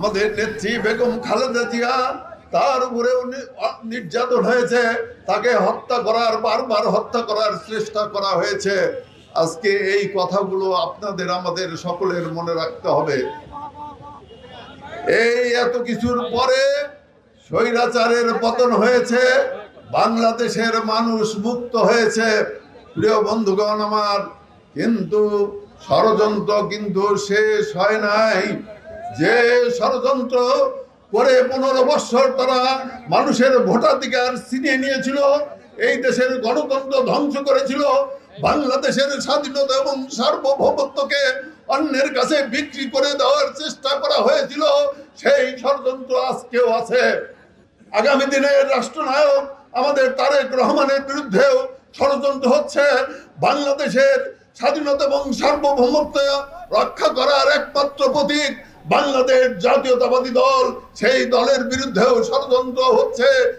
আমাদের নেত্রী বেগম খালেদা জিয়া তার উপরে নির্যাতন হয়েছে। তাকে হত্যা করার, বারবার হত্যা করার চেষ্টা করা হয়েছে। আজকে এই কথাগুলো আপনাদের, আমাদের সকলের মনে রাখতে হবে। এই এত কিছুর পরে স্বৈরাচারের পতন হয়েছে। বাংলাদেশের মানুষ মুক্ত হয়েছে। প্রিয় বন্ধুগণ আমার, কিন্তু ষড়যন্ত্র কিন্তু শেষ হয় নাই। যে ষড়যন্ত্র করে পনেরো বৎসর তারা মানুষের ভোটাধিকার ছিনিয়ে নিয়েছিল, এই দেশের গণতন্ত্র ধ্বংস করেছিল, বাংলাদেশের স্বাধীনতা এবং সার্বভৌমত্বকে অন্যের কাছে বিক্রি করে দেওয়ার চেষ্টা করা হয়েছিল, সেই ষড়যন্ত্র আজকেও আছে। আগামী দিনের রাষ্ট্রনায়ক আমাদের তারেক রহমানের বিরুদ্ধেও ষড়যন্ত্র হচ্ছে, বাংলাদেশের স্বাধীনতা এবং সার্বভৌমত্ব রক্ষা করার একমাত্র প্রতীক বাংলাদেশ জাতীয়তাবাদী দল সেই দলের বিরুদ্ধেও ষড়যন্ত্র হচ্ছে।